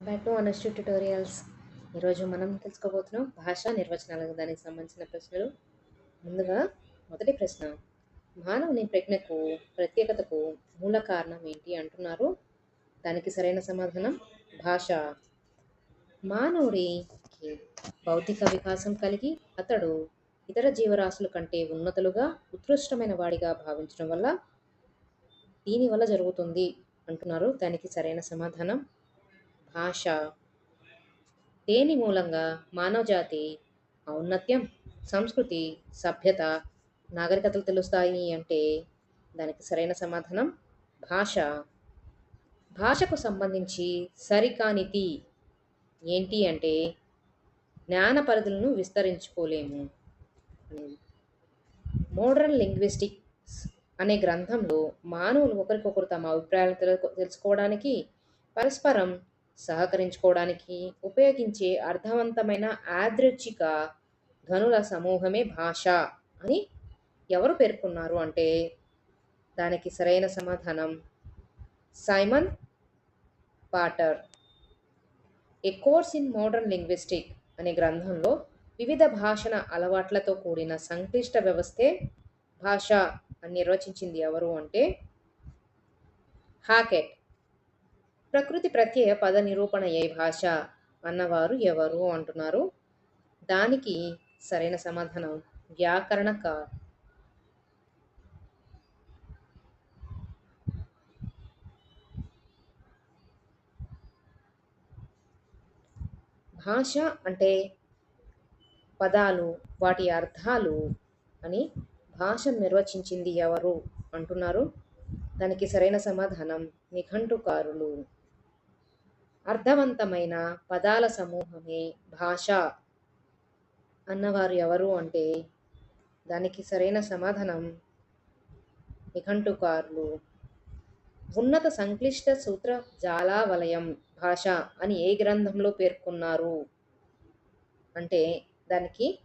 Back to అనస్టు tutorials ఈరోజు మనం తెలుసుకోబోతున్నాం భాషా నిర్వచనాలకు దానికి సంబంధించిన ప్రశ్నలు. ముందుగా మొదటి ప్రశ్న. మానవుని ప్రజ్ఞకు ప్రత్యేకతకు మూల కారణం ఏంటి అంటున్నారు. దానికి సరైన సమాధానం భాష. మానవుడికి భౌతిక వికాసం కలిగి అతడు ఇతర జీవరాశుల కంటే ఉన్నతులుగా ఉత్కృష్టమైన వాడిగా భావించడం వల్ల దీనివల్ల జరుగుతుంది అంటున్నారు. దానికి సరైన సమాధానం భాష. దేని మూలంగా మానవజాతి ఔన్నత్యం సంస్కృతి సభ్యత నాగరికతలు తెలుస్తాయి అంటే దానికి సరైన సమాధానం భాష. భాషకు సంబంధించి సరికానిది ఏంటి అంటే జ్ఞాన పరిధులను విస్తరించుకోలేము. మోడర్న్ లింగ్విస్టిక్స్ అనే గ్రంథంలో మానవులు ఒకరికొకరు తమ అభిప్రాయాలు తెలు- తెలుసుకోవడానికి పరస్పరం సహకరించుకోవడానికి ఉపయోగించే అర్థవంతమైన యాదృచ్ఛిక ధ్వనుల సమూహమే భాష అని ఎవరు పేర్కొన్నారు అంటే దానికి సరైన సమాధానం Simon Potter. A course in modern linguistic అనే గ్రంథంలో వివిధ భాషణ అలవాట్లతో కూడిన సంక్లిష్ట వ్యవస్థే భాష అని నిర్వచించింది ఎవరు అంటే హాకెట్. ప్రకృతి ప్రత్యయ పద నిరూపణ ఏ భాష అన్నవారు ఎవరు అంటున్నారు? దానికి సరైన సమాధానం వ్యాకరణకార్ భాష అంటే పదాలు వాటి అర్థాలు అని భాష నిర్వచించింది ఎవరు అంటున్నారు? దానికి సరైన సమాధానం నిఘంటుకారులు. అర్థవంతమైన పదాల సమూహమే భాష. అన్నవారు ఎవరు అంటే దానికి సరైన సమాధానం నిఘంటుకారులు. ఉన్నత సంక్లిష్ట సూత్ర జాలావలయం భాష అని ఏ గ్రంథంలో పేర్కొన్నారు? అంటే దానికి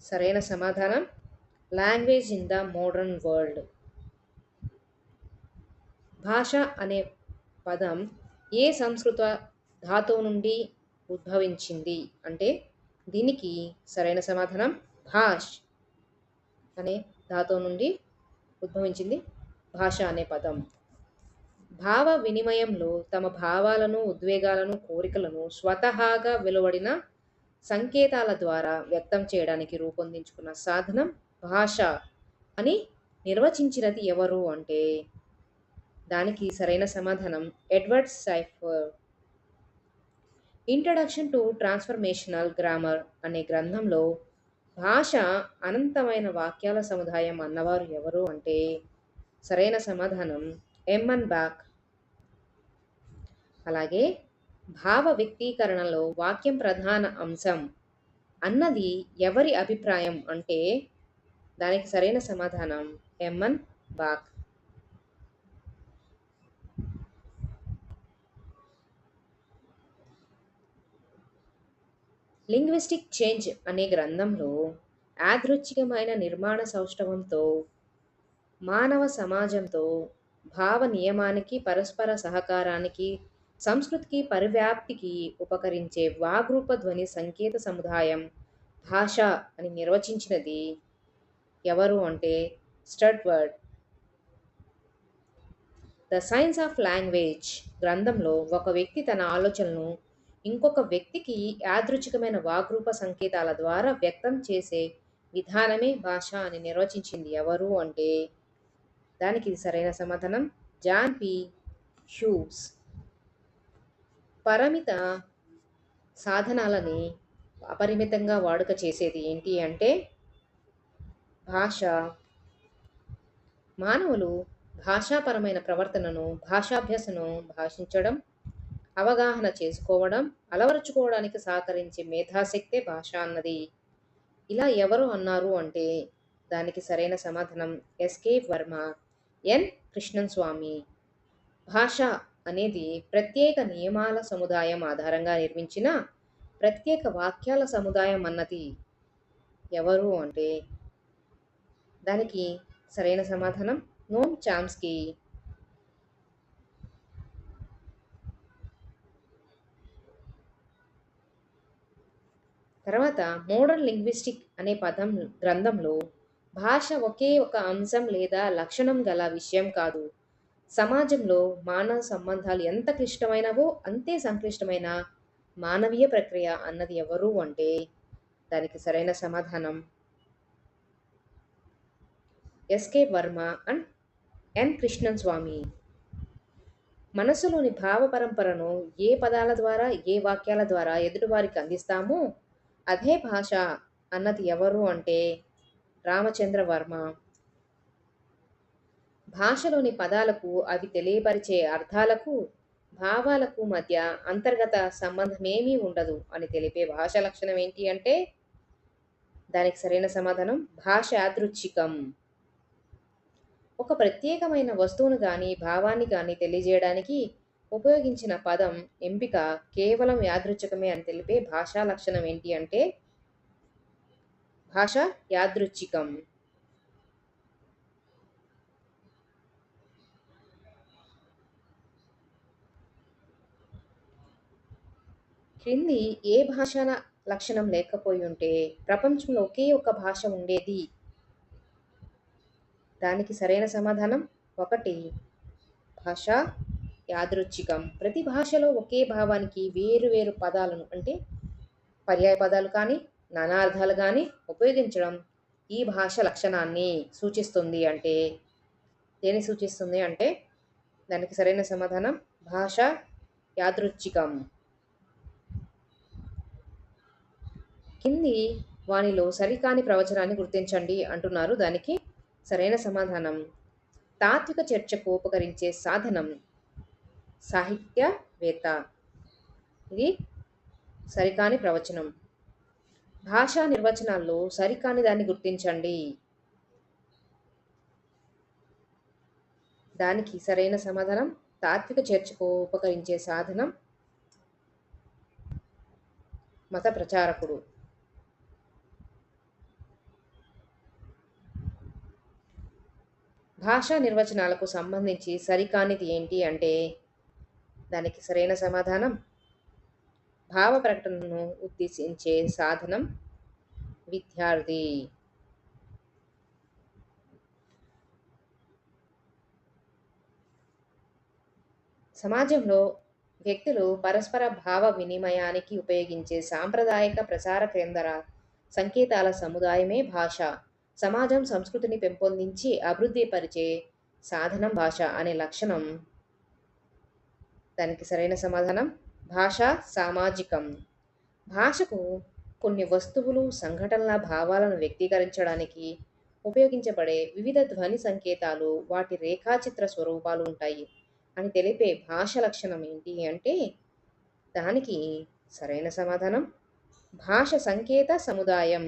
సరైన సమాధానం language in the modern world. భాష అనే పదం ఏ సంస్కృత ధాతువు నుండి ఉద్భవించింది. అంటే దీనికి సరైన సమాధానం భాష్ అనే ధాతువు నుండి ఉద్భవించింది భాష అనే పదం. భావ వినిమయంలో తమ భావాలను ఉద్వేగాలను కోరికలను స్వతహాగా వెలువడిన సంకేతాల ద్వారా వ్యక్తం చేయడానికి రూపొందించుకున్న సాధనం భాష అని నిర్వచించినది ఎవరు అంటే దానికి సరైన సమాధానం Edward Sapir. Introduction to transformational grammar అనే గ్రంథంలో భాష అనంతమైన వాక్యాల సముదాయం అన్నవారు ఎవరు అంటే సరైన సమాధానం ఎమ్మన్ బాక్ అలాగే భావ వ్యక్తీకరణలో వాక్యం ప్రధాన అంశం అన్నది ఎవరి అభిప్రాయం అంటే దానికి సరైన సమాధానం ఎమ్మన్ బాక్ లింగ్విస్టిక్ చేంజ్ అనే గ్రంథంలో యాదృచ్ఛికమైన నిర్మాణ సౌష్ఠవంతో మానవ సమాజంతో భావ నియమానికి పరస్పర సహకారానికి సంస్కృతికి పరివ్యాప్తికి ఉపకరించే వాగ్రూప ధ్వని సంకేత సముదాయం భాష అని నిర్వచించినది ఎవరు అంటే స్టడ్వర్డ్. ద సైన్స్ ఆఫ్ లాంగ్వేజ్ గ్రంథంలో ఒక వ్యక్తి తన ఆలోచనలను ఇంకొక వ్యక్తికి యాదృచ్ఛికమైన వాగ్రూప సంకేతాల ద్వారా వ్యక్తం చేసే విధానమే భాష అని నిర్వచించింది ఎవరు అంటే? దానికి ఇది సరైన సమాధానం జాన్ పి. హ్యూస్. పరిమిత సాధనాలని అపరిమితంగా వాడుక చేసేది ఏంటి అంటే? భాష. మానవులు భాషాపరమైన ప్రవర్తనను భాషాభ్యాసను భాషించడం అవగాహన చేసుకోవడం అలవరుచుకోవడానికి సహకరించే మేధాశక్తే భాష అన్నది. ఇలా ఎవరు అన్నారు అంటే దానికి సరైన సమాధానం SK Varma N. Krishnaswamy భాష అనేది ప్రత్యేక నియమాల సముదాయం ఆధారంగా నిర్మించిన ప్రత్యేక వాక్యాల సముదాయం అన్నది ఎవరు అంటే దానికి సరైన సమాధానం నోమ్ చామ్స్కీ. తర్వాత మోడర్న్ లింగ్విస్టిక్ అనే పదం గ్రంథంలో భాష ఒకే ఒక అంశం లేదా లక్షణం గల విషయం కాదు. సమాజంలో మానవ సంబంధాలు ఎంత క్లిష్టమైనవో అంతే సంక్లిష్టమైన మానవీయ ప్రక్రియ అన్నది ఎవరు అంటే? దానికి సరైన సమాధానం. SK Varma and N Krishnaswamy మనసులోని భావ పరంపరను ఏ పదాల ద్వారా ఏ వాక్యాల ద్వారా ఎదుటివారికి అందిస్తామో అదే భాష అన్నది ఎవరు అంటే రామచంద్ర వర్మ భాషలోని పదాలకు అవి తెలియపరిచే అర్థాలకు భావాలకు మధ్య అంతర్గత సంబంధమేమీ ఉండదు అని తెలిపే భాష లక్షణం ఏంటి అంటే దానికి సరైన సమాధానం భాష యాదృచ్ఛికం ఒక ప్రత్యేకమైన వస్తువును కానీ భావాన్ని కానీ తెలియజేయడానికి ఉపయోగించిన పదం ఎంపిక కేవలం యాదృచ్ఛికమే అని తెలిపే భాషా లక్షణం ఏంటి అంటే? భాష యాదృచ్ఛికం. క్రింది ఏ భాష లక్షణం లేకపోయి ఉంటే ప్రపంచంలో ఒకే ఒక భాష ఉండేది? దానికి సరైన సమాధానం ఒకటి. భాష యాదృచ్ఛికం. ప్రతి భాషలో ఒకే భావానికి వేరు వేరు పదాలను అంటే పర్యాయ పదాలు కానీ నానార్థాలు కానీ ఉపయోగించడం ఈ భాష లక్షణాన్ని సూచిస్తుంది అంటే దేని సూచిస్తుంది అంటే దానికి సరైన సమాధానం భాష యాదృచ్ఛికం. కింది వానిలో సరికాని ప్రవచనాన్ని గుర్తించండి అంటున్నారు. దానికి సరైన సమాధానం. తాత్విక చర్చకు ఉపకరించే సాధనం. సాహిత్యవేత్త ఇది సరికాని ప్రవచనం. భాషా నిర్వచనాల్లో సరికాని దాన్ని గుర్తించండి. దానికి సరైన సమాధానం తాత్విక చేర్చుకో ఉపకరించే సాధనం మత ప్రచారకుడు. భాషా నిర్వచనాలకు సంబంధించి సరికానిది ఏంటి అంటే దానికి సరైన సమాధానం? భావ ప్రకటనను ఉద్దేశించే సాధనం? విద్యార్థి. సమాజంలో వ్యక్తులు పరస్పర భావ వినిమయానికి ఉపయోగించే సాంప్రదాయక ప్రచార కేంద్ర సంకేతాల సముదాయమే భాష. సమాజం సంస్కృతిని పెంపొందించి అభివృద్ధి పరిచే సాధనం భాష అనే లక్షణం దానికి సరైన సమాధానం? భాష సామాజికం. భాషకు కొన్ని వస్తువులు సంఘటనల భావాలను వ్యక్తీకరించడానికి ఉపయోగించబడే వివిధ ధ్వని సంకేతాలు వాటి రేఖాచిత్ర స్వరూపాలు ఉంటాయి. అని తెలిపే భాష లక్షణం ఏంటి అంటే దానికి సరైన సమాధానం? భాష సంకేత సముదాయం.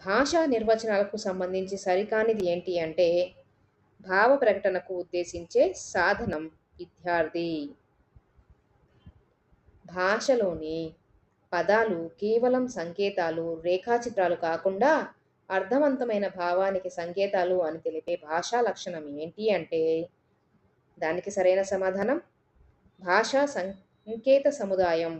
భాషా నిర్వచనాలకు సంబంధించి సరికానిది ఏంటి అంటే భావ ప్రకటనకు ఉద్దేశించే సాధనం విద్యార్థి. భాషలోని పదాలు కేవలం సంకేతాలు రేఖాచిత్రాలు కాకుండా అర్థవంతమైన భావానికి సంకేతాలు అని తెలిపే భాషా లక్షణం ఏంటి అంటే దానికి సరైన సమాధానం? భాషా సంకేత సముదాయం.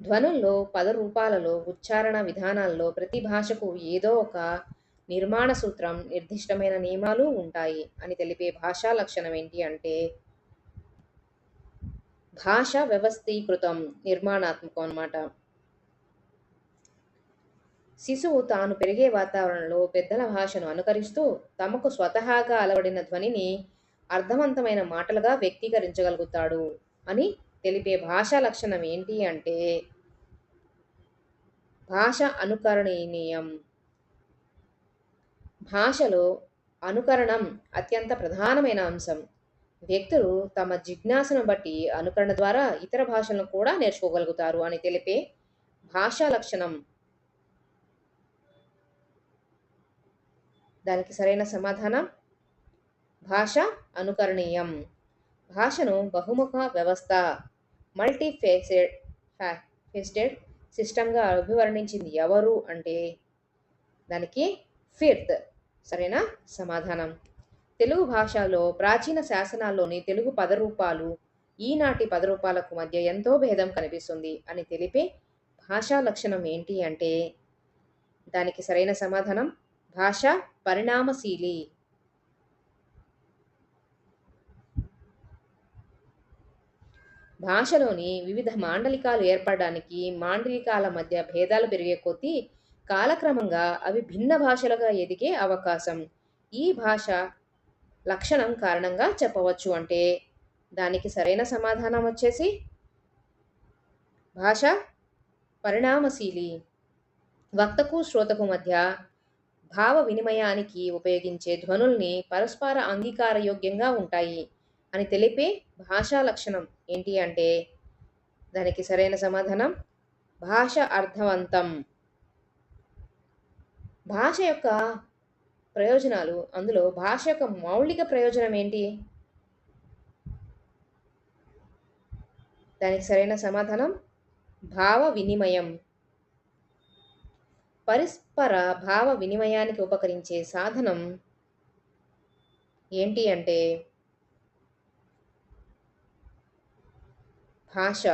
ధ్వనుల్లో పద రూపాలలో ఉచ్చారణ విధానాల్లో ప్రతి భాషకు ఏదో ఒక నిర్మాణ సూత్రం నిర్దిష్టమైన నియమాలు ఉంటాయి అని తెలిపే భాషా లక్షణం ఏంటి అంటే భాష వ్యవస్థీకృతం నిర్మాణాత్మకం అన్నమాట. శిశువు తాను పెరిగే వాతావరణంలో పెద్దల భాషను అనుకరిస్తూ తమకు స్వతహాగా అలవడిన ధ్వనిని అర్థవంతమైన మాటలుగా వ్యక్తీకరించగలుగుతాడు అని తెలిపే భాషా లక్షణం ఏంటి అంటే భాష అనుకరణీయం. భాషలో అనుకరణం అత్యంత ప్రధానమైన అంశం. వ్యక్తులు తమ జిజ్ఞాసను బట్టి అనుకరణ ద్వారా ఇతర భాషలను కూడా నేర్చుకోగలుగుతారు అని తెలిపే భాషా లక్షణం. దానికి సరైన సమాధానం? భాష అనుకరణీయం. భాషను బహుముఖ వ్యవస్థ మల్టీ ఫేసెడ్ ఫేస్టెడ్ సిస్టమ్గా అభివర్ణించింది ఎవరు అంటే దానికి ఫిర్త్ సరేనా? సమాధానం. తెలుగు భాషలో ప్రాచీన శాసనాల్లోని తెలుగు పదరూపాలు ఈనాటి పదరూపాలకు మధ్య ఎంతో భేదం కనిపిస్తుంది అని తెలిపే భాషా లక్షణం ఏంటి అంటే దానికి సరైన సమాధానం భాష పరిణామశీలి. భాషలోని వివిధ మాండలికాలు ఏర్పడడానికి మాండలికాల మధ్య భేదాలు పెరిగే కొద్దీ కాలక్రమంగా అవి భిన్న భాషలుగా ఎదిగే అవకాశం. ఈ భాష లక్షణం కారణంగా చెప్పవచ్చు అంటే దానికి సరైన సమాధానం వచ్చేసి భాష పరిణామశీలి. వక్తకు శ్రోతకు మధ్య భావ వినిమయానికి ఉపయోగించే ధ్వనుల్ని పరస్పర అంగీకారయోగ్యంగా ఉంటాయి. అని తెలిపే భాషా లక్షణం ఏంటి అంటే దానికి సరైన సమాధానం భాష అర్థవంతం. భాష యొక్క ప్రయోజనాలు అందులో భాష యొక్క మౌలిక ప్రయోజనం ఏంటి? దానికి సరైన సమాధానం భావ వినిమయం. పరస్పర భావ వినిమయానికి ఉపకరించే సాధనం ఏంటి అంటే భాష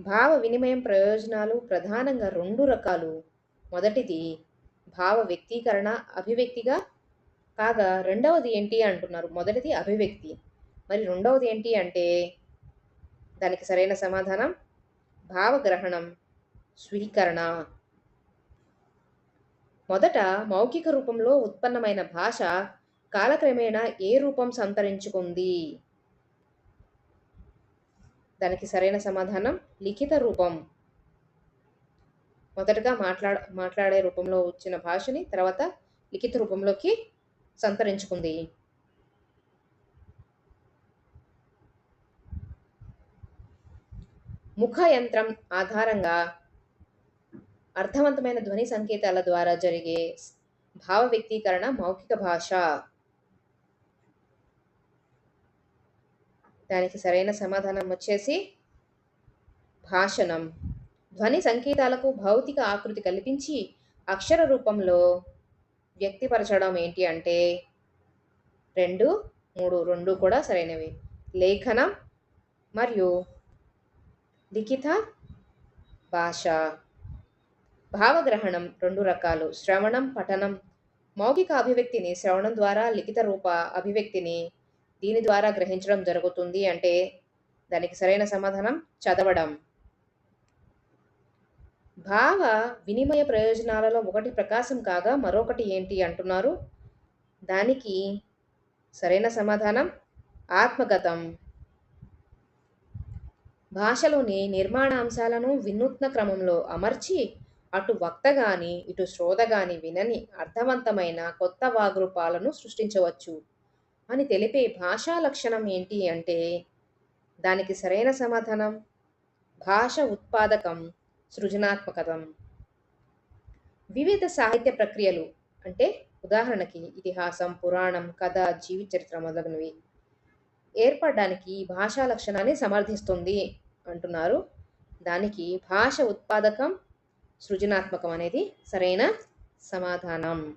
భావ వినిమయం ప్రయోజనాలు ప్రధానంగా రెండు రకాలు. మొదటిది భావ వ్యక్తీకరణ అభివ్యక్తిగా కాగా రెండవది ఏంటి అంటున్నారు. మొదటిది అభివ్యక్తి. మరి రెండవది ఏంటి అంటే దానికి సరైన సమాధానం భావగ్రహణం స్వీకరణ. మొదట మౌఖిక రూపంలో ఉత్పన్నమైన భాష కాలక్రమేణా ఏ రూపం సంతరించుకుంది? దానికి సరైన సమాధానం లిఖిత రూపం. మొదటగా మాట్లాడ మాట్లాడే రూపంలో వచ్చిన భాషని తర్వాత లిఖిత రూపంలోకి సంతరించుకుంది. ముఖ యంత్రం ఆధారంగా అర్థవంతమైన ధ్వని సంకేతాల ద్వారా జరిగే భావ వ్యక్తీకరణ మౌఖిక భాష. దానికి సరైన సమాధానం వచ్చేసి భాషణం. ధ్వని సంకేతాలకు భౌతిక ఆకృతి కల్పించి అక్షర రూపంలో వ్యక్తిపరచడం ఏంటి అంటే రెండు మూడు రెండు కూడా సరైనవి. లేఖనం మరియు లిఖిత భాష. భావగ్రహణం రెండు రకాలు. శ్రవణం పఠనం. మౌఖిక అభివ్యక్తిని శ్రవణం ద్వారా లిఖిత రూప అభివ్యక్తిని దీని ద్వారా గ్రహించడం జరుగుతుంది అంటే దానికి సరైన సమాధానం చదవడం. భావ వినిమయ ప్రయోజనాలలో ఒకటి ప్రకాశం కాగా మరొకటి ఏంటి అంటున్నారు? దానికి సరైన సమాధానం ఆత్మగతం. భాషలోని నిర్మాణ అంశాలను వినూత్న క్రమంలో అమర్చి అటు వక్త గాని ఇటు శ్రోత గాని వినని అర్థవంతమైన కొత్త వాగ్రూపాలను సృష్టించవచ్చు. అని తెలిపే భాషా లక్షణం ఏంటి అంటే దానికి సరైన సమాధానం భాష ఉత్పాదకం సృజనాత్మకతం. వివిధ సాహిత్య ప్రక్రియలు అంటే ఉదాహరణకి ఇతిహాసం పురాణం కథ జీవిత చరిత్ర మొదలగునవి ఏర్పడడానికి భాషా లక్షణాన్ని సమర్థిస్తుంది అంటున్నారు. దానికి భాష ఉత్పాదకం సృజనాత్మకం అనేది సరైన సమాధానం.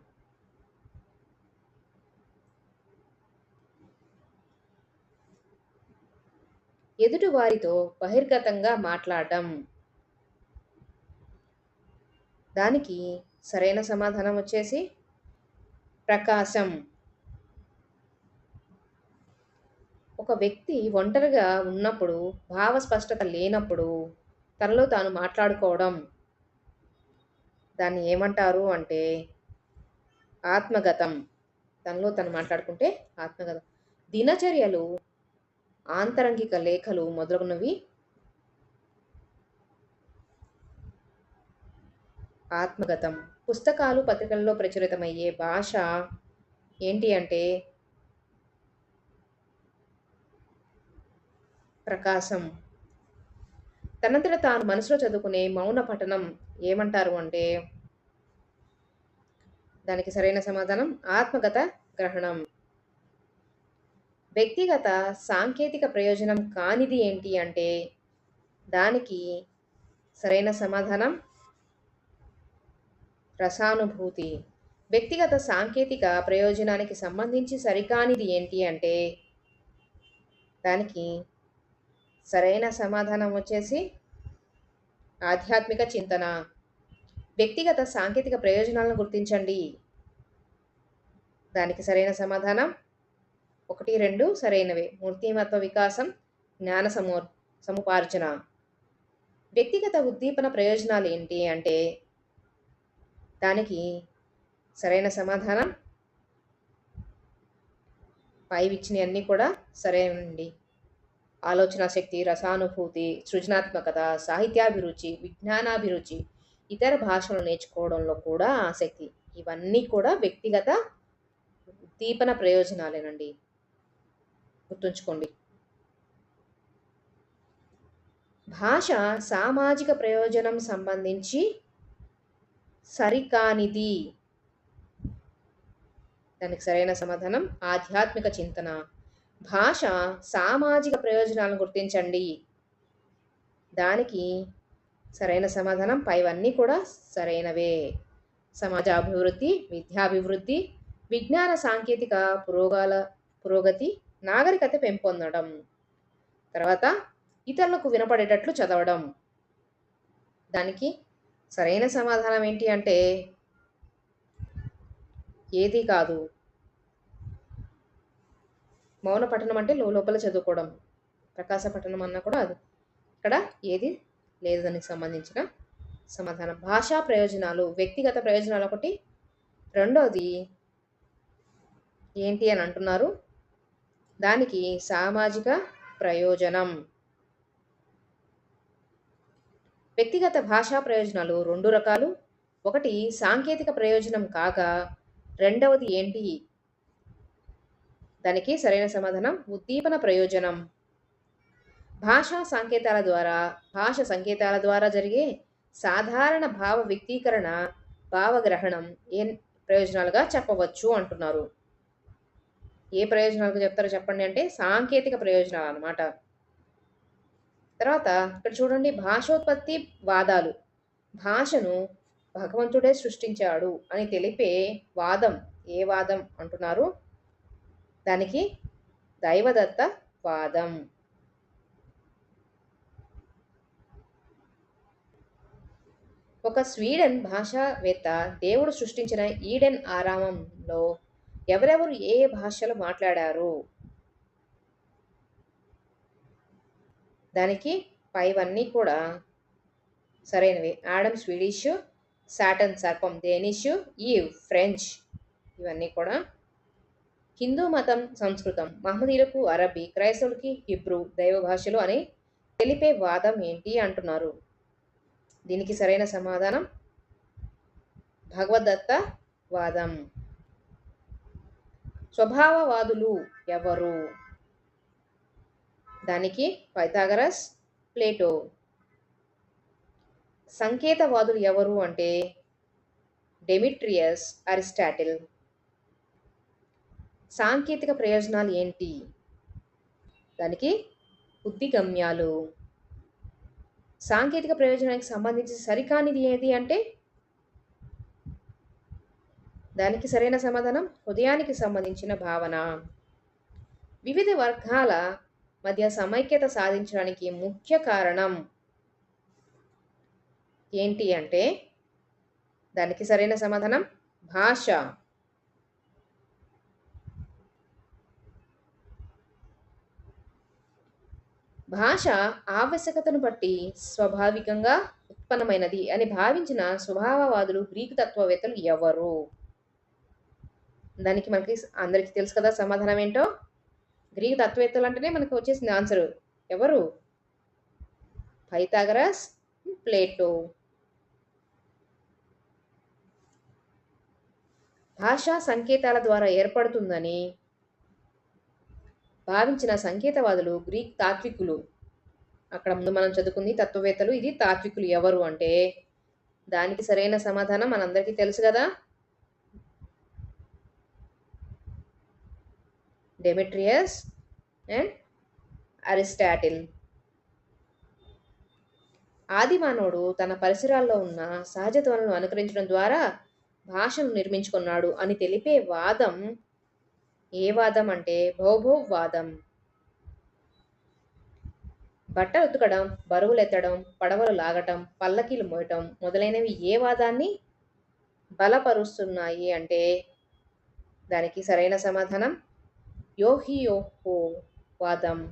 ఎదుటివారితో బహిర్గతంగా మాట్లాడడం దానికి సరైన సమాధానం వచ్చేసి ప్రకాశం. ఒక వ్యక్తి ఒంటరిగా ఉన్నప్పుడు భావ స్పష్టత లేనప్పుడు తనలో తాను మాట్లాడుకోవడం. దాన్ని ఏమంటారు అంటే ఆత్మగతం. తనలో తను మాట్లాడుకుంటే ఆత్మగతం. దినచర్యలు ఆంతరంగిక లేఖలు మొదలగునవి ఆత్మగతం. పుస్తకాలు పత్రికల్లో ప్రచురితమయ్యే భాష ఏంటి అంటే ప్రకాశం. తనంతట తాను మనసులో చదువుకునే మౌన పఠనం ఏమంటారు అంటే దానికి సరైన సమాధానం ఆత్మగత గ్రహణం. వ్యక్తిగత సాంకేతిక ప్రయోజనం కానిది ఏంటి అంటే దానికి సరైన సమాధానం? రసానుభూతి. వ్యక్తిగత సాంకేతిక ప్రయోజనానికి సంబంధించి సరికానిది ఏంటి అంటే దానికి సరైన సమాధానం వచ్చేసి ఆధ్యాత్మిక చింతన. వ్యక్తిగత సాంకేతిక ప్రయోజనాలను గుర్తించండి. దానికి సరైన సమాధానం? ఒకటి రెండు సరైనవే. మూర్తిమత్వ వికాసం జ్ఞాన సమూ సముపార్జన. వ్యక్తిగత ఉద్దీపన ప్రయోజనాలు ఏంటి అంటే దానికి సరైన సమాధానం పైవి ఇచ్చినవన్నీ కూడా సరైనండి. ఆలోచన శక్తి రసానుభూతి సృజనాత్మకత సాహిత్యాభిరుచి విజ్ఞానాభిరుచి ఇతర భాషలు నేర్చుకోవడంలో కూడా ఆసక్తి. ఇవన్నీ కూడా వ్యక్తిగత ఉద్దీపన ప్రయోజనాలేనండి. గుర్తుంచుకోండి. భాష సామాజిక ప్రయోజనం సంబంధించి సరికానిది. దానికి సరైన సమాధానం ఆధ్యాత్మిక చింతన. భాష సామాజిక ప్రయోజనాలను గుర్తించండి. దానికి సరైన సమాధానం పైవన్నీ కూడా సరైనవే. సమాజ అభివృద్ధి విద్యాభివృద్ధి విజ్ఞాన సాంకేతిక పురోగాల పురోగతి నాగరికత పెంపొందడం. తర్వాత ఇతరులకు వినపడేటట్లు చదవడం. దానికి సరైన సమాధానం ఏంటి అంటే ఏది కాదు. మౌన పఠనం అంటే లోపల చదువుకోవడం. ప్రకాశ పఠనం అన్నా కూడా అది. ఇక్కడ ఏది లేదు దానికి సంబంధించిన సమాధానం. భాషా ప్రయోజనాలు వ్యక్తిగత ప్రయోజనాలు ఒకటి. రెండోది ఏంటి అని అంటున్నారు. దానికి సామాజిక ప్రయోజనం. వ్యక్తిగత భాషా ప్రయోజనాలు రెండు రకాలు. ఒకటి సాంకేతిక ప్రయోజనం కాగా రెండవది ఏంటి? దానికి సరైన సమాధానం ఉద్దీపన ప్రయోజనం. భాషా సంకేతాల ద్వారా భాష సంకేతాల ద్వారా జరిగే సాధారణ భావ వ్యక్తీకరణ భావగ్రహణం ఏ ప్రయోజనాలుగా చెప్పవచ్చు అంటున్నారు. ఏ ప్రయోజనాలకు చెప్తారో చెప్పండి అంటే సాంకేతిక ప్రయోజనాలు అన్నమాట. తర్వాత ఇక్కడ చూడండి భాషోత్పత్తి వాదాలు. భాషను భగవంతుడే సృష్టించాడు అని తెలిపే వాదం. ఏ వాదం అంటున్నారు? దానికి దైవదత్త వాదం. ఒక స్వీడన్ భాషావేత్త దేవుడు సృష్టించిన ఈడెన్ ఆరామంలో ఎవరెవరు ఏ ఏ భాషలు మాట్లాడారు? దానికి పైవన్నీ కూడా సరైనవి. ఆడమ్ స్వీడిష్ సాటన్ సర్పం డేనిష్ ఈవ్ ఫ్రెంచ్ ఇవన్నీ కూడా. హిందూ మతం సంస్కృతం మహమ్మదీలకు అరబీ క్రైస్తవులకి హిబ్రూ దైవ భాషలు అని తెలిపే వాదం ఏంటి అంటున్నారు. దీనికి సరైన సమాధానం భగవద్దత్త వాదం. స్వభావవాదులు ఎవరు? దానికి పైథాగరస్ ప్లేటో. సంకేతవాదులు ఎవరు అంటే డెమిట్రియస్ అరిస్టాటిల్. సాంకేతిక ప్రయోజనాలు ఏంటి? దానికి ఉద్దిగమ్యాలు. సాంకేతిక ప్రయోజనానికి సంబంధించి సరికానిది ఏది అంటే దానికి సరైన సమాధానం హృదయానికి సంబంధించిన భావన. వివిధ వర్గాల మధ్య సమైక్యత సాధించడానికి ముఖ్య కారణం ఏంటి అంటే దానికి సరైన సమాధానం భాష. భాష ఆవశ్యకతను బట్టి స్వాభావికంగా ఉత్పన్నమైనది అని భావించిన స్వభావవాదులు గ్రీకు తత్వవేత్తలు ఎవరు? దానికి మనకి అందరికీ తెలుసు కదా సమాధానం ఏంటో? గ్రీకు తత్వవేత్తలు అంటేనే మనకు వచ్చేసింది ఆన్సర్ ఎవరు? Pythagoras Plato. భాషా సంకేతాల ద్వారా ఏర్పడుతుందని భావించిన సంకేతవాదులు గ్రీక్ తాత్వికులు. అక్కడ ముందు మనం చదువుకుంది తత్వవేత్తలు ఇది తాత్వికులు ఎవరు అంటే దానికి సరైన సమాధానం మనందరికీ తెలుసు కదా? డెమెట్రియస్ అండ్ అరిస్టాటిల్ ఆది మానవుడు తన పరిసరాల్లో ఉన్న సహజత్వాలను అనుకరించడం ద్వారా భాషను నిర్మించుకున్నాడు అని తెలిపే వాదం ఏ వాదం అంటే భౌభౌవాదం బట్టలు ఉతకడం బరువులెత్తడం పడవలు లాగటం పల్లకీలు మోయటం మొదలైనవి ఏ వాదాన్ని బలపరుస్తున్నాయి అంటే దానికి సరైన సమాధానం యోహియోహో వాదం.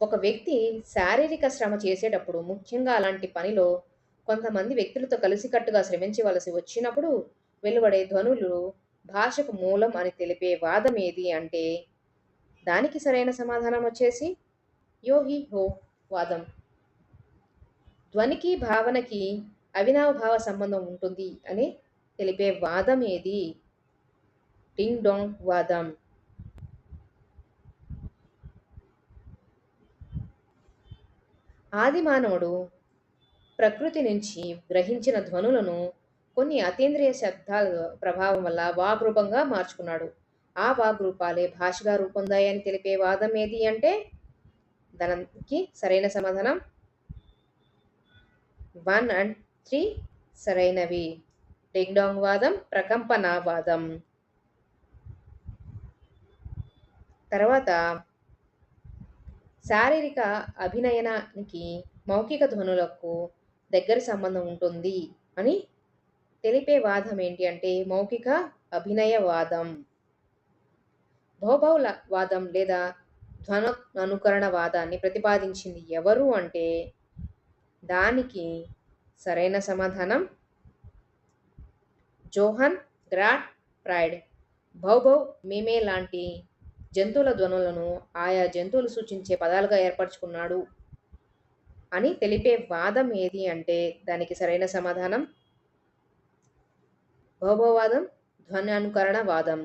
ఒక వ్యక్తి శారీరక శ్రమ చేసేటప్పుడు ముఖ్యంగా అలాంటి పనిలో కొంతమంది వ్యక్తులతో కలిసికట్టుగా శ్రమించవలసి వచ్చినప్పుడు వెలువడే ధ్వనులు భాషకు మూలం అని తెలిపే వాదం ఏది అంటే దానికి సరైన సమాధానం వచ్చేసి యోహి హో వాదం. ధ్వనికి భావనకి అవినావభావ సంబంధం ఉంటుంది అని తెలిపే వాదం ఏది? టింగ్ డోంగ్ వాదం. ఆది మానవుడు ప్రకృతి నుంచి గ్రహించిన ధ్వనులను కొన్ని అతీంద్రియ శబ్దాల ప్రభావం వల్ల వాగ్రూపంగా మార్చుకున్నాడు. ఆ వాగ్రూపాలే భాషగా రూపొందాయని తెలిపే వాదం ఏది అంటే? దానికి సరైన సమాధానం? వన్ అండ్ త్రీ సరైనవి. టెంగ్డాంగ్ వాదం ప్రకంపన వాదం. తర్వాత శారీరక అభినయనానికి మౌఖిక ధ్వనులకు దగ్గర సంబంధం ఉంటుంది అని తెలిపే వాదం ఏంటి అంటే మౌఖిక అభినయ వాదం భౌభౌల వాదం లేదా ధ్వన అనుకరణ వాదాన్ని ప్రతిపాదించింది ఎవరు అంటే దానికి సరైన సమాధానం జోహన్ గ్రాట్ ప్రైడ్ భౌభౌ మీమే లాంటి జంతువుల ధ్వనులను ఆయా జంతువులు సూచించే పదాలుగా ఏర్పరచుకున్నాడు అని తెలిపే వాదం ఏది అంటే దానికి సరైన సమాధానం? భౌభవాదం ధ్వని అనుకరణ వాదం.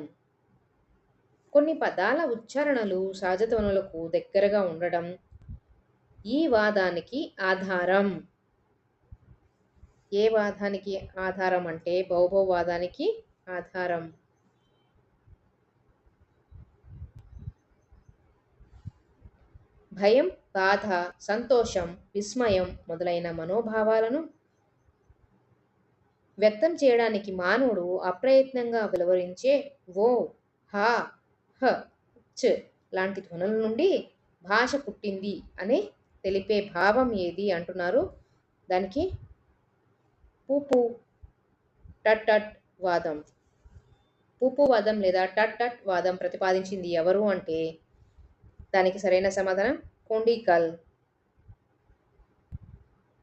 కొన్ని పదాల ఉచ్చారణలు సహజ ధ్వనులకు దగ్గరగా ఉండడం ఈ వాదానికి ఆధారం. ఏ వాదానికి ఆధారం అంటే భౌభవాదానికి ఆధారం? భయం బాధ సంతోషం విస్మయం మొదలైన మనోభావాలను వ్యక్తం చేయడానికి మానవుడు అప్రయత్నంగా వెలువరించే ఓ హా హ చ్ లాంటి ధ్వనుల నుండి భాష పుట్టింది అని తెలిపే భావం ఏది అంటున్నారు? దానికి పూపు టట్ టట్ వాదం. పూపు వాదం లేదా టట్ టట్ వాదం ప్రతిపాదించింది ఎవరు అంటే దానికి సరైన సమాధానం కొండికల్.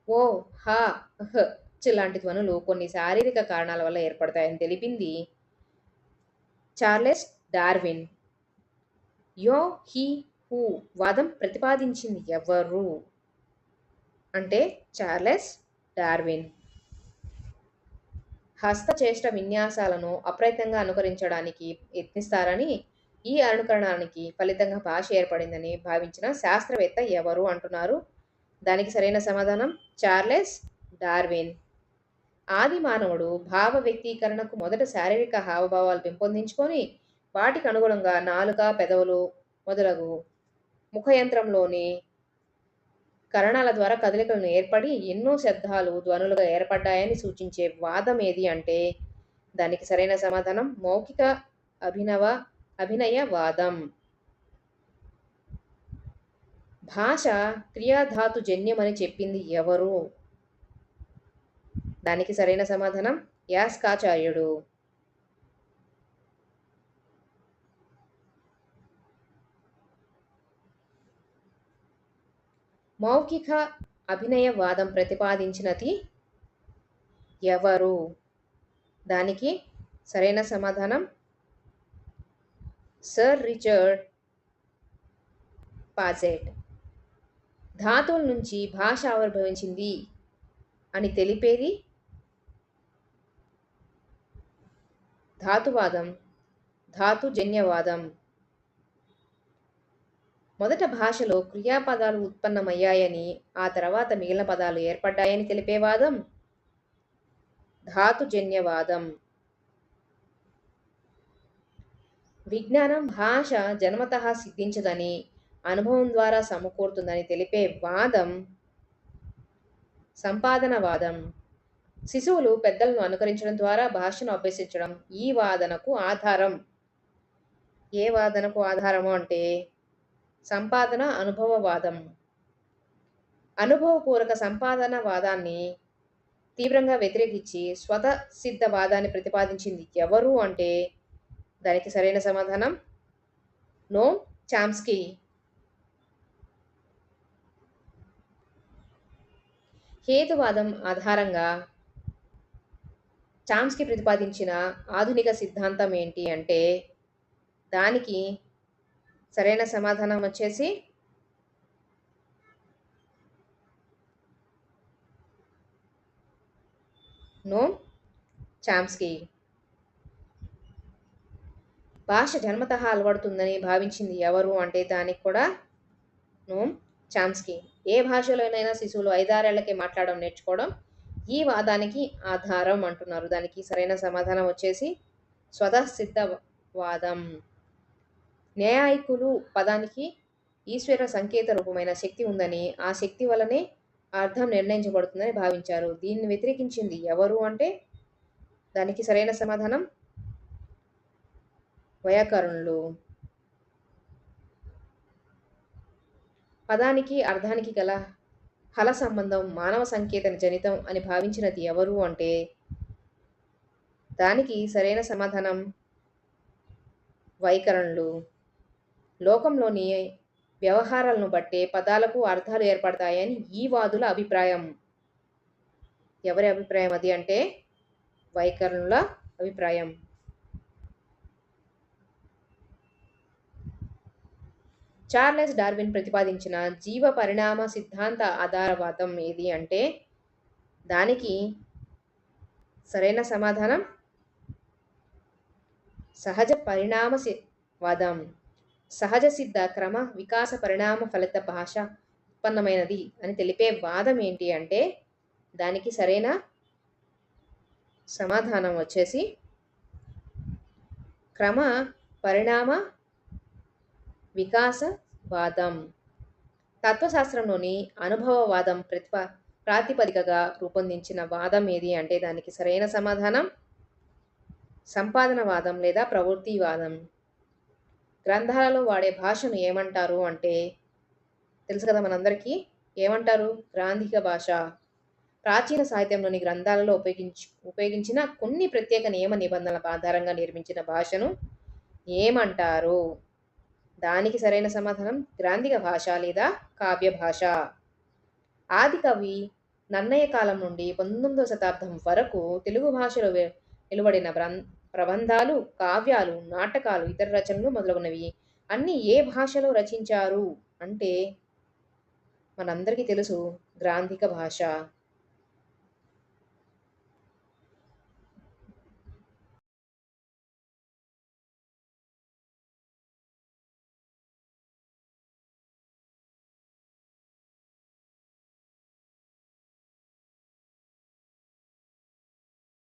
ఓ హా హ్ లాంటి ధ్వనులు కొన్ని శారీరక కారణాల వల్ల ఏర్పడతాయని తెలిపింది. Charles Darwin. Yo he ho వాదం ప్రతిపాదించింది ఎవరు? అంటే చార్లెస్ డార్విన్. హస్తచేష్ట విన్యాసాలను అప్రయత్నంగా అనుకరించడానికి యత్నిస్తారని ఈ అనుకరణానికి ఫలితంగా భాష ఏర్పడిందని భావించిన శాస్త్రవేత్త ఎవరు అంటున్నారు? దానికి సరైన సమాధానం? Charles Darwin. ఆది మానవుడు భావ వ్యక్తీకరణకు మొదట శారీరక హావభావాలు పెంపొందించుకొని వాటికి అనుగుణంగా నాలుక పెదవులు మొదలగు ముఖయంత్రంలోని కరణాల ద్వారా కదలికలను ఏర్పడి ఎన్నో శబ్దాలు ధ్వనులుగా ఏర్పడ్డాయని సూచించే వాదం ఏది అంటే దానికి సరైన సమాధానం మౌఖిక అభినవ అభినయ వాదం భాష క్రియాధాతు జన్యమని చెప్పింది ఎవరు? దానికి సరైన సమాధానం యాస్కాచార్యుడు మౌఖిక అభినయ వాదం ప్రతిపాదించినది ఎవరు? దానికి సరైన సమాధానం సర్ రిచర్డ్ పాజెట్ ధాతువుల నుంచి భాష ఆవిర్భవించింది అని తెలిపేది ధాతువాదం ధాతుజన్యవాదం. మొదట భాషలో క్రియాపదాలు ఉత్పన్నమయ్యాయని ఆ తర్వాత మిగిలిన పదాలు ఏర్పడ్డాయని తెలిపే వాదం ధాతుజన్యవాదం. విజ్ఞానం భాష జన్మత సిద్ధించదని అనుభవం ద్వారా సమకూరుతుందని తెలిపే వాదం సంపాదనవాదం. శిశువులు పెద్దలను అనుకరించడం ద్వారా భాషను అభ్యసించడం ఈ వాదనకు ఆధారం. ఏ వాదనకు ఆధారము అంటే సంపాదన అనుభవవాదం. అనుభవపూర్వక సంపాదన వాదాన్ని తీవ్రంగా వ్యతిరేకించి స్వత సిద్ధ వాదాన్ని ప్రతిపాదించింది ఎవరు అంటే దానికి సరైన సమాధానం. నో చామ్స్కీ హేతువాదం ఆధారంగా చామ్స్కి ప్రతిపాదించిన ఆధునిక సిద్ధాంతం ఏంటి అంటే దానికి సరైన సమాధానం వచ్చేసి నో చామ్స్కీ భాష జన్మతః అలవడుతుందని భావించింది ఎవరు అంటే దానికి కూడా నోమ్ చామ్స్కీ. ఏ భాషలోనైనా శిశువులు ఐదారేళ్ళకే మాట్లాడడం నేర్చుకోవడం ఈ వాదానికి ఆధారం అంటున్నారు. దానికి సరైన సమాధానం వచ్చేసి స్వతసిద్ధవాదం న్యాయకులు పదానికి ఈశ్వర సంకేత రూపమైన శక్తి ఉందని ఆ శక్తి వలనే అర్థం నిర్ణయించబడుతుందని భావించారు. దీన్ని వ్యతిరేకించింది ఎవరు అంటే దానికి సరైన సమాధానం వైయాకరణులు. పదానికి అర్థానికి గల హల సంబంధం మానవ సంకేతన జనితం అని భావించినది ఎవరు అంటే? దానికి సరైన సమాధానం వైకరణులు. లోకంలోని వ్యవహారాలను బట్టే పదాలకు అర్థాలు ఏర్పడతాయని ఈ వాదుల అభిప్రాయం. ఎవరి అభిప్రాయం అది అంటే? వైకరణుల అభిప్రాయం. చార్లెస్ డార్విన్ ప్రతిపాదించిన జీవ పరిణామ సిద్ధాంత ఆధారవాదం ఏది అంటే దానికి సరైన సమాధానం? సహజ పరిణామ సి- వాదం. సహజ సిద్ధ క్రమ వికాస పరిణామ ఫలిత భాష ఉత్పన్నమైనది అని తెలిపే వాదం ఏంటి అంటే దానికి సరైన సమాధానం వచ్చేసి క్రమ పరిణామ వికాస వాదం. తత్వశాస్త్రంలోని అనుభవవాదం ప్రతిప ప్రాతిపదికగా రూపొందించిన వాదం ఏది అంటే దానికి సరైన సమాధానం? సంపాదనవాదం లేదా ప్రవృత్తివాదం. గ్రంథాలలో వాడే భాషను ఏమంటారు అంటే తెలుసు కదా మనందరికీ? ఏమంటారు? గ్రాంధిక భాష. ప్రాచీన సాహిత్యంలోని గ్రంథాలలో ఉపయోగించి ఉపయోగించిన కొన్ని ప్రత్యేక నియమ నిబంధనల ఆధారంగా నిర్మించిన భాషను ఏమంటారు? దానికి సరైన సమాధానం గ్రాంధిక భాష లేదా కావ్య భాష. ఆది కవి నన్నయ్య కాలం నుండి పంతొమ్మిదవ శతాబ్దం వరకు తెలుగు భాషలో వె- వెలువడిన ప్రబంధాలు కావ్యాలు నాటకాలు ఇతర రచనలు మొదలగునవి. అన్నీ ఏ భాషలో రచించారు? అంటే మనందరికీ తెలుసు గ్రాంధిక భాష.